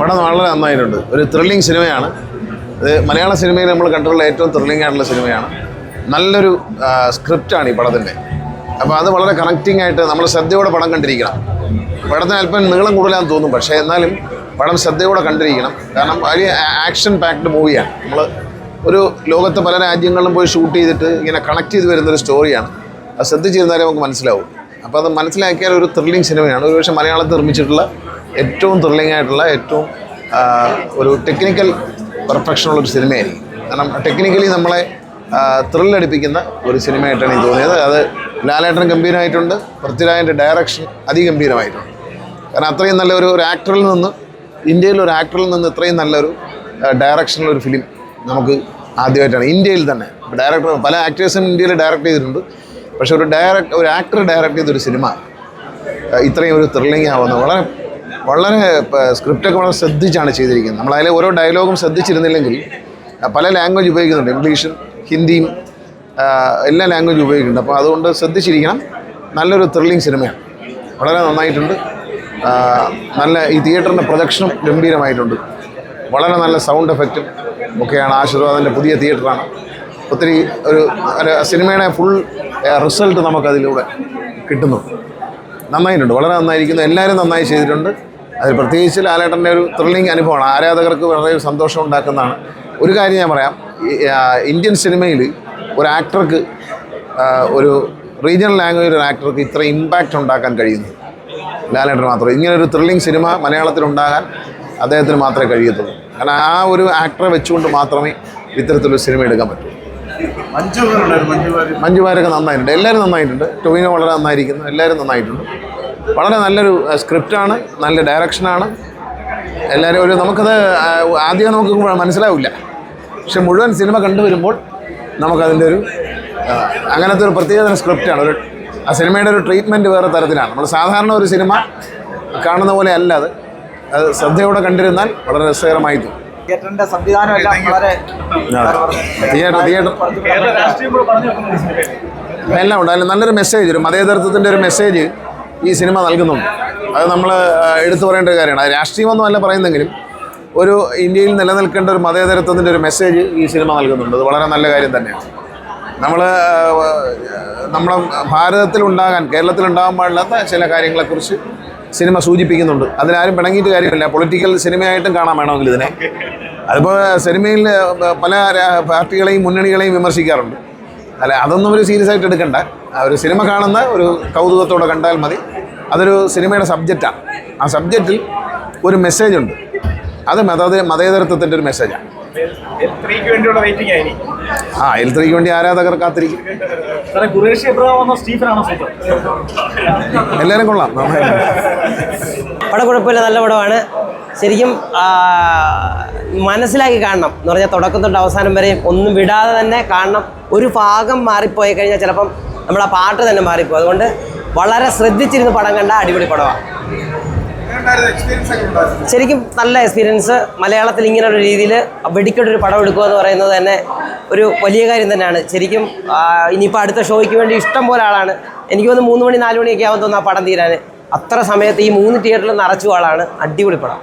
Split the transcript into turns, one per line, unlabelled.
പടം വളരെ നന്നായിട്ടുണ്ട്. ഒരു ത്രില്ലിംഗ് സിനിമയാണ് ഇത് മലയാള സിനിമയിൽ നമ്മൾ കണ്ടിട്ടുള്ള ഏറ്റവും ത്രില്ലിംഗ് ആയിട്ടുള്ള സിനിമയാണ് നല്ലൊരു സ്ക്രിപ്റ്റാണ് ഈ പടത്തിന്റെ അപ്പോൾ അത് വളരെ കണക്റ്റിംഗ് ആയിട്ട് നമ്മൾ ശ്രദ്ധയോടെ പടം കണ്ടിരിക്കണം. പടത്തിന് അല്പം നീളം കൂടുതലാന്ന് തോന്നും പക്ഷേ എന്നാലും പടം ശ്രദ്ധയോടെ കണ്ടിരിക്കണം. കാരണം വലിയ ആക്ഷൻ പാക്ഡ് മൂവിയാണ് നമ്മൾ ഒരു ലോകത്തെ പല രാജ്യങ്ങളിലും പോയി ഷൂട്ട് ചെയ്തിട്ട് ഇങ്ങനെ കണക്ട് ചെയ്ത് വരുന്നൊരു സ്റ്റോറിയാണ് അത് ശ്രദ്ധിച്ചിരുന്നാലേ നമുക്ക് മനസ്സിലാവും. അപ്പോൾ അത് മനസ്സിലാക്കിയാൽ ഒരു ത്രില്ലിംഗ് സിനിമയാണ് ഒരുപക്ഷെ മലയാളത്തിൽ നിർമ്മിച്ചിട്ടുള്ള ഏറ്റവും ത്രില്ലിംഗ് ആയിട്ടുള്ള ഏറ്റവും ഒരു ടെക്നിക്കൽ പെർഫെക്ഷനുള്ള ഒരു സിനിമയായിരിക്കും കാരണം ടെക്നിക്കലി നമ്മളെ ത്രില്ലടിപ്പിക്കുന്ന ഒരു സിനിമയായിട്ടാണ് എനിക്ക് തോന്നിയത്. അത് ലാലേട്ടൻ ഗംഭീരമായിട്ടുണ്ട്. പൃഥ്വിരാജിന്റെ ഡയറക്ഷൻ അതിഗംഭീരമായിട്ടുണ്ട്. കാരണം അത്രയും നല്ല ഒരു ഒരു ആക്ടറിൽ നിന്ന് ഇന്ത്യയിൽ ഒരു ആക്ടറിൽ നിന്ന് ഇത്രയും നല്ലൊരു ഡയറക്ഷനുള്ള ഒരു ഫിലിം നമുക്ക് ആദ്യമായിട്ടാണ്. ഇന്ത്യയിൽ തന്നെ. ഡയറക്ടർ പല ആക്ടേഴ്സും ഇന്ത്യയിൽ ഡയറക്റ്റ് ചെയ്തിട്ടുണ്ട്. പക്ഷേ ഒരു ഡയറക്ട് ഒരു ആക്ടർ ഡയറക്റ്റ് ചെയ്തൊരു സിനിമ ഇത്രയും ഒരു ത്രില്ലിംഗ് ആവുന്നത് വളരെ വളരെ സ്ക്രിപ്റ്റൊക്കെ വളരെ ശ്രദ്ധിച്ചാണ് ചെയ്തിരിക്കുന്നത്. നമ്മൾ ഓരോ ഡയലോഗും ശ്രദ്ധിച്ചിരുന്നില്ലെങ്കിൽ പല ലാംഗ്വേജ് ഉപയോഗിക്കുന്നുണ്ട്. ഇംഗ്ലീഷും ഹിന്ദിയും എല്ലാ ലാംഗ്വേജ് ഉപയോഗിക്കുന്നുണ്ട്. അപ്പോൾ അതുകൊണ്ട് ശ്രദ്ധിച്ചിരിക്കണം. നല്ലൊരു ത്രില്ലിംഗ് സിനിമയാണ് വളരെ നന്നായിട്ടുണ്ട്. നല്ല ഈ തിയേറ്ററിന്റെ പ്രൊജക്ഷനും ഗംഭീരമായിട്ടുണ്ട്. വളരെ നല്ല സൗണ്ട് എഫക്റ്റും ഒക്കെയാണ് ആശീർവാദിന്റെ പുതിയ തിയേറ്ററാണ് ഒത്തിരി ഒരു ഒരു സിനിമയുടെ ഫുൾ റിസൾട്ട് നമുക്കതിലൂടെ കിട്ടുന്നുണ്ട് നന്നായിട്ടുണ്ട്. വളരെ നന്നായിരിക്കുന്നു. എല്ലാവരും നന്നായി ചെയ്തിട്ടുണ്ട്. അതിൽ പ്രത്യേകിച്ച് ലാലേട്ടന്റെ ഒരു ത്രില്ലിംഗ് അനുഭവമാണ്. ആരാധകർക്ക് വളരെ സന്തോഷം ഉണ്ടാക്കുന്നതാണ്. ഒരു കാര്യം ഞാൻ പറയാം. ഇന്ത്യൻ സിനിമയിൽ ഒരു ആക്ടർക്ക് ഒരു റീജിയണൽ ലാംഗ്വേജ് ഒരു ആക്ടർക്ക് ഇത്ര ഇമ്പാക്റ്റ് ഉണ്ടാക്കാൻ കഴിയുന്നു. ലാലേട്ടൻ മാത്രമേ. ഇങ്ങനെ ഒരു ത്രില്ലിംഗ് സിനിമ മലയാളത്തിൽ ഉണ്ടാകാൻ അദ്ദേഹത്തിന് മാത്രമേ കഴിയത്തുള്ളൂ. കാരണം ആ ഒരു ആക്ടറെ വെച്ചുകൊണ്ട് മാത്രമേ ഇത്തരത്തിലൊരു സിനിമ എടുക്കാൻ പറ്റൂ.
മഞ്ജു വാര്യരുണ്ടായിരുന്നു, മഞ്ജു വാര്യർ.
നന്നായിട്ടുണ്ട്. എല്ലാവരും നന്നായിട്ടുണ്ട്. ടൊവിനോ വളരെ നന്നായിരിക്കുന്നു. എല്ലാവരും നന്നായിട്ടുണ്ട്. വളരെ നല്ലൊരു സ്ക്രിപ്റ്റാണ് നല്ല ഡയറക്ഷനാണ് എല്ലാവരും ഒരു നമുക്കത് ആദ്യം നമുക്ക് മനസ്സിലാവില്ല. പക്ഷെ മുഴുവൻ സിനിമ കണ്ടുവരുമ്പോൾ നമുക്കതിന്റെ ഒരു അങ്ങനത്തെ ഒരു പ്രത്യേകതരം സ്ക്രിപ്റ്റാണ് ഒരു ആ സിനിമയുടെ ഒരു ട്രീറ്റ്മെന്റ് വേറെ തരത്തിലാണ്. നമ്മൾ സാധാരണ ഒരു സിനിമ കാണുന്ന പോലെ അല്ല അത്. അത് ശ്രദ്ധയോടെ കണ്ടിരുന്നാൽ വളരെ രസകരമായി തോന്നും.
തിയേറ്ററിന്റെ സംവിധാനം എല്ലാം വളരെ
തിയേറ്റർ തിയേറ്റർ. എല്ലാം ഉണ്ട്. അതിൽ നല്ലൊരു മെസ്സേജ് ഒരു മതേതരത്വത്തിന്റെ ഒരു മെസ്സേജ് ഈ സിനിമ നൽകുന്നുണ്ട്. അത് നമ്മൾ എടുത്തു പറയേണ്ട ഒരു കാര്യമാണ്. രാഷ്ട്രീയം രാഷ്ട്രീയമൊന്നും അല്ല പറയുന്നെങ്കിലും ഒരു ഇന്ത്യയിൽ നിലനിൽക്കേണ്ട ഒരു മതേതരത്വത്തിന്റെ ഒരു മെസ്സേജ് ഈ സിനിമ നൽകുന്നുണ്ട്. അത് വളരെ നല്ല കാര്യം തന്നെയാണ്. നമ്മൾ നമ്മുടെ കേരളത്തിൽ ഉണ്ടാകാൻ പാടില്ലാത്ത ചില കാര്യങ്ങളെക്കുറിച്ച് സിനിമ സൂചിപ്പിക്കുന്നുണ്ട്. അതിനാരും പിണങ്ങിയിട്ട് കാര്യമില്ല. പൊളിറ്റിക്കൽ സിനിമയായിട്ടും കാണാൻ വേണമെങ്കിൽ ഇതിനെ. അതിപ്പോൾ സിനിമയിൽ പല പാർട്ടികളെയും മുന്നണികളെയും വിമർശിക്കാറുണ്ട്. അല്ല അതൊന്നും ഒരു സീരിയസ് ആയിട്ട് എടുക്കണ്ട. ആ ഒരു സിനിമ കാണുന്ന ഒരു കൗതുകത്തോടെ കണ്ടാൽ മതി. അതൊരു സിനിമയുടെ സബ്ജക്റ്റാണ് ആ. സബ്ജക്റ്റിൽ ഒരു മെസ്സേജ് ഉണ്ട്. അത് മത മതേതരത്വത്തിന്റെ ഒരു മെസ്സേജാണ് ആ.
എൽ ത്രീക്ക്
വേണ്ടി ആരാധകർ കാത്തിരിക്കും. എല്ലാവരും കൊള്ളാം.
പടം കുഴപ്പമില്ല നല്ല പടമാണ്. ശരിക്കും മനസ്സിലാക്കി കാണണം. എന്ന് പറഞ്ഞാൽ തുടക്കം തൊട്ട് അവസാനം വരെയും ഒന്നും വിടാതെ തന്നെ കാണണം. ഒരു ഭാഗം മാറിപ്പോയി കഴിഞ്ഞാൽ ചിലപ്പം നമ്മൾ ആ പാട്ട് തന്നെ മാറിപ്പോകും. അതുകൊണ്ട് വളരെ ശ്രദ്ധിച്ചിരുന്ന് പടം കണ്ട അടിപൊളി പടമാണ് ശരിക്കും നല്ല എക്സ്പീരിയൻസ് മലയാളത്തിൽ ഇങ്ങനെ ഒരു രീതിയിൽ വെടിക്കെട്ടൊരു പടം എടുക്കുക എന്ന് പറയുന്നത് തന്നെ ഒരു വലിയ കാര്യം തന്നെയാണ്. ശരിക്കും ഇനിയിപ്പോൾ അടുത്ത ഷോയ്ക്ക് വേണ്ടി ഇഷ്ടം പോലെ ആളാണ്. എനിക്ക് തോന്നുന്നു മൂന്ന് മണി നാല് മണിയൊക്കെ ആവും തോന്നുന്നു ആ പടം തീരാൻ അത്ര സമയത്ത് ഈ മൂന്ന് തിയേറ്ററിൽ നിറച്ചു ആളാണ്. അടിപൊളി പടം.